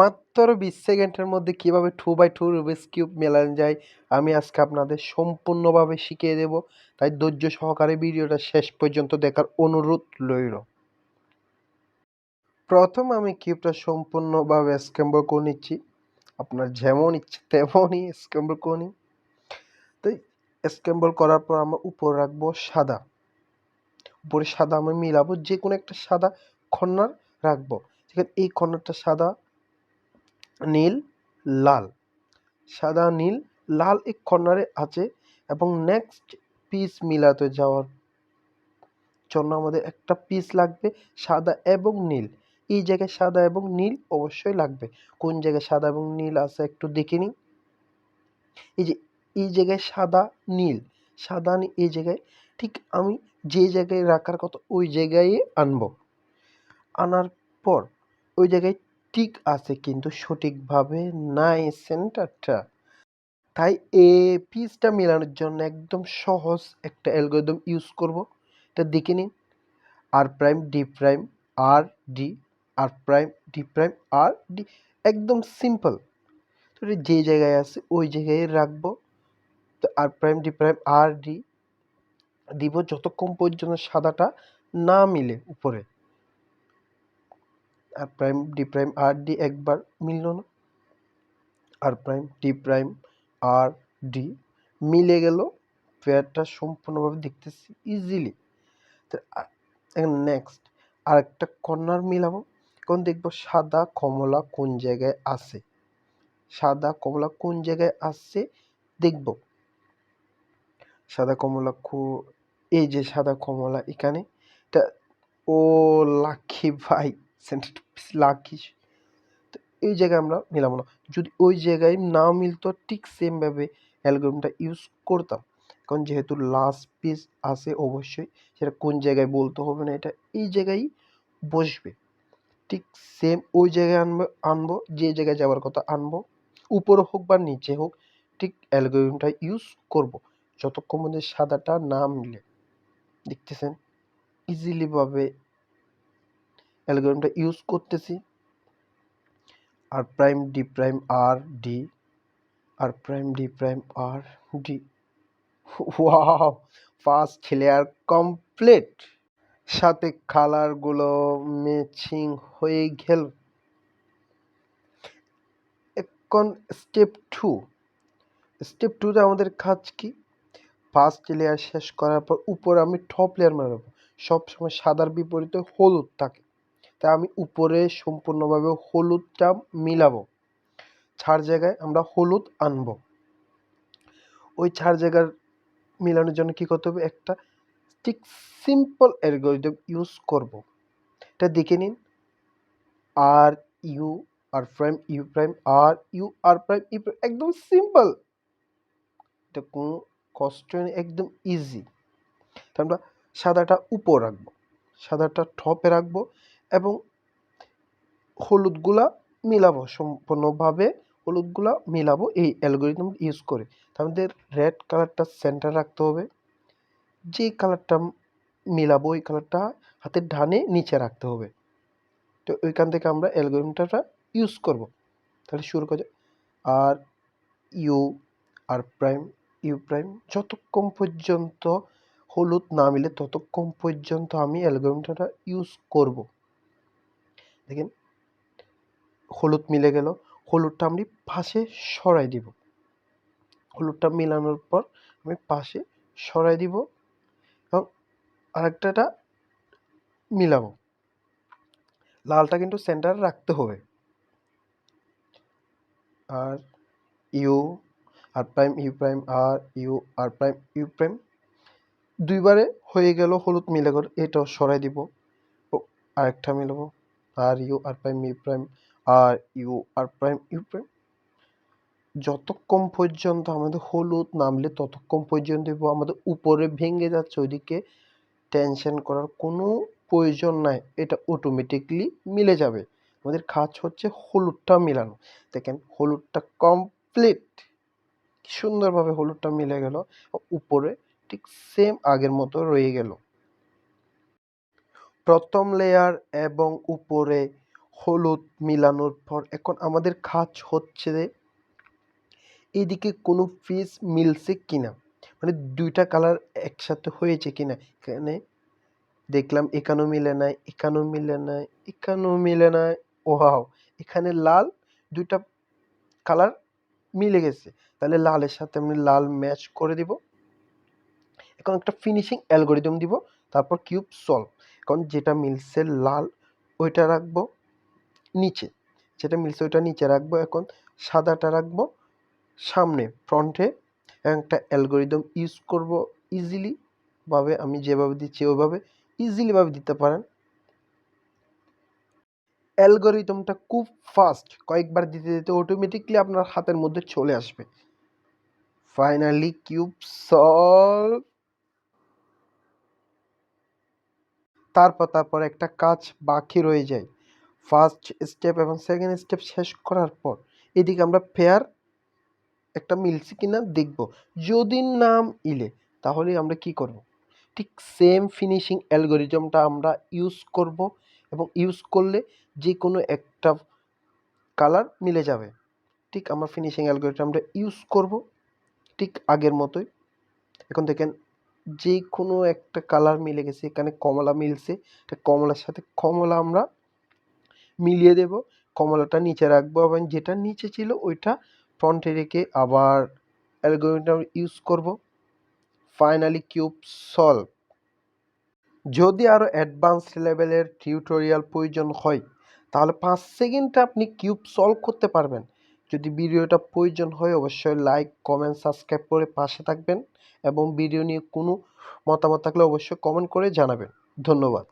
মাত্র বিশ সেকেন্ডের মধ্যে কীভাবে two by two Rubik's cube মেলানো যায়, আমি আজকে আপনাদের সম্পূর্ণভাবে শিখিয়ে দেব। তাই ধৈর্য সহকারে ভিডিওটা শেষ পর্যন্ত দেখার অনুরোধ রইল। প্রথম আমি কিউবটা সম্পূর্ণভাবে স্ক্যাম্বল করে নিচ্ছি। আপনার যেমন ইচ্ছে তেমনই স্ক্যাম্বল করে নিই তো স্ক্যাম্বল করার পর আমরা উপর রাখব সাদা। উপরে সাদা আমি মিলাবো যে কোনো একটা সাদা কর্নার রাখব। ঠিক এই কর্নারটা সাদা নীল, লাল। সাদা, নীল, লাল এক কর্নারে আছে এবং নেক্সট পিস মিলাতে যাওয়ার জন্য আমাদের একটা পিস লাগবে সাদা এবং নীল। এই জায়গায় সাদা এবং নীল অবশ্যই লাগবে। কোন জায়গায় সাদা এবং নীল আছে একটু দেখে নিই। এই যে, এই জায়গায় সাদা, নীল সাদা, নীল এই জায়গায় ঠিক আমি যে জায়গায় রাখার কথা ওই জায়গায় আনব। আনার পর ওই জায়গায় ঠিক আছে কিন্তু সঠিকভাবে নাই সেন্টারটা। তাই এ পিসটা মেলানোর জন্য একদম সহজ একটা অ্যালগোরিদম ইউজ করব। এটা দেখে নিন। R prime D prime R D R prime D prime R D একদম সিম্পল তো যে জায়গায় আছে ওই জায়গায় রাখব। তো R prime D prime R D দিব যতক্ষণ পর্যন্ত সাদাটা না মিলে উপরে। R prime D prime R D একবার মিলল না। R prime D prime R D মিলে গেল। পেয়ারটা সম্পূর্ণভাবে দেখতেছি ইজিলি এখন নেক্সট আর একটা কর্নার মিলাবো। এখন দেখব সাদা কমলা কোন জায়গায় আছে। সাদা কমলা কোন জায়গায় আসছে দেখব। সাদা কমলা খু, এই যে সাদা কমলা এখানে। তা, ও, লাকি ভাই। সেন্টারটা লাকি তো এই জায়গায় আমরা মিলাবো না। যদি ওই জায়গায় না মিলতো, ঠিক সেমভাবে অ্যালগোরিদমটা ইউজ করতাম। কারণ যেহেতু লাস্ট পিস আছে অবশ্যই, সেটা কোন জায়গায় বলতে হবে না, এটা এই জায়গায় বসবে। ঠিক সেম ওই জায়গায় আনব আনব, যে জায়গায় যাওয়ার কথা আনব। উপরে হোক বা নিচে হোক, ঠিক অ্যালগোরিদমটা ইউজ করব। যতক্ষণ মধ্যে সাদাটা না মিলে। দেখতেছেন? ইজিলিভাবে অ্যালগোরিদমটা ইউজ করতেছি। R prime D prime R D, R prime D prime R D. Wow, first layer complete. সাথে কালারগুলো ম্যাচিং হয়ে গেল। এখন স্টেপ টু। স্টেপ টুতে আমাদের কাজ কি? ফার্স্ট লেয়ার শেষ করার পর উপরে আমি টপ লেয়ার মারাবো সবসময় সাদার বিপরীতে হলুদ থাকে। তাই আমি উপরে সম্পূর্ণভাবে হলুদটা মিলাবো। চার জায়গায় আমরা হলুদ আনব। ওই চার জায়গার মিলানোর জন্য কি করতে হবে? একটা ঠিক সিম্পল অ্যালগোরিদম ইউজ করব। এটা দেখে নিন। R U R prime U prime R U R prime U prime একদম সিম্পল এটা কোনো কষ্ট নেই, একদম ইজি তো আমরা সাদাটা উপর রাখব। সাদাটা টপে রাখব। এবং হলুদগুলা মিলাবো, সম্পূর্ণভাবে হলুদগুলা মিলাবো, এই অ্যালগোরিদম ইউজ করে। আমাদের রেড কালারটা সেন্টার রাখতে হবে। যে কালারটা মিলাবো, ওই কালারটা হাতের ডানে নিচে রাখতে হবে। তো ওইখান থেকে আমরা অ্যালগোরিদমটা ইউজ করব। তাহলে শুরু করে R U R prime U prime যতক্ষণ পর্যন্ত হলুদ না মিলে ততক্ষণ পর্যন্ত আমি অ্যালগোরিদমটা ইউজ করব। দেখেন, হলুদ মিলে গেল। হলুদটা আমি পাশে সরাই দিব। হলুদটা মেলানোর পর আমি পাশে সরাই দিব এবং আরেকটাটা মিলাবো। লালটা কিন্তু সেন্টারে রাখতে হবে। R U R prime U prime R U R prime U prime দুইবারে হয়ে গেল হলুদ মিলে গেল। এটাও সরাই দিব। ও, আরেকটা মিলাবো। R U R prime U prime, R U R prime, U prime. যতক্ষণ পর্যন্ত আমাদের হলুদ নামলে ততক্ষণ পর্যন্ত আমাদের উপরে ভেঙে যাচ্ছে, ওইদিকে টেনশন করার কোনো প্রয়োজন নাই। এটা অটোমেটিকলি মিলে যাবে। আমাদের কাজ হচ্ছে হলুদটা মিলানো। দেখেন, হলুদটা কমপ্লিট সুন্দরভাবে হলুদটা মিলে গেল। উপরে ঠিক সেম আগের মতো রয়ে গেল। প্রথম লেয়ার এবং উপরে হলুদ মিলানোর পর এখন আমাদের কাজ হচ্ছে এদিকে কোনো পিস মিলছে কিনা? মানে দুইটা কালার একসাথে হয়েছে কিনা? এখানে দেখলাম এখানেও মিলে নাই, এখানেও মিলে নাই, এখানেও মিলে নাই। ওয়াও এখানে লাল দুইটা কালার মিলে গেছে। তাহলে লালের সাথে আমি লাল ম্যাচ করে দিব। এখন একটা ফিনিশিং অ্যালগোরিদম দিব, তারপর কিউব সলভ এখন যেটা মিলছে লাল ওইটা রাখব নিচে। যেটা মিলছে ওইটা নিচে রাখব এখন, সাদাটা রাখব সামনে, ফ্রন্টে একটা অ্যালগোরিদম ইউজ করব ইজিলি ভাবে, আমি যেভাবে দিচ্ছি ওইভাবে ইজিলি ভাবে দিতে পারেন। অ্যালগোরিদমটা খুব ফাস্ট কয়েকবার দিতে দিতে অটোমেটিকলি আপনার হাতের মধ্যে চলে আসবে। ফাইনালি কিউব সলভ তারপর তারপর একটা কাজ বাকি রয়ে যায়। ফার্স্ট স্টেপ এবং সেকেন্ড স্টেপ শেষ করার পর এদিকে আমরা ফেয়ার একটা মিলছে কিনা দেখব। যদি নাম ইলে তাহলে আমরা কি করব? ঠিক সেম ফিনিশিং অ্যালগোরিজমটা আমরা ইউজ করব এবং ইউজ করলে যে কোনো একটা কালার মিলে যাবে। ঠিক আমরা ফিনিশিং অ্যালগোরিজমটা ইউজ করব। ঠিক আগের মতোই। এখন দেখেন যে কোনো একটা কালার মিলে গেছে, এখানে কমলা মিলছে এটা কমলার সাথে কমলা আমরা মিলিয়ে দেব, কমলাটা নিচে রাখব এবং যেটা নিচে ছিল ওইটা ফ্রন্টে রেখে আবার অ্যালগোরিদম ইউজ করব। ফাইনালি কিউব সলভ যদি আরও অ্যাডভান্স লেভেলের টিউটোরিয়াল প্রয়োজন হয়, তাহলে পাঁচ সেকেন্ডে আপনি কিউব সলভ করতে পারবেন। যদি ভিডিওটা প্রয়োজন হয় অবশ্যই লাইক কমেন্ট সাবস্ক্রাইব করে পাশে থাকবেন এবং ভিডিও নিয়ে কোনো মতামত থাকলে অবশ্যই কমেন্ট করে জানাবেন। ধন্যবাদ।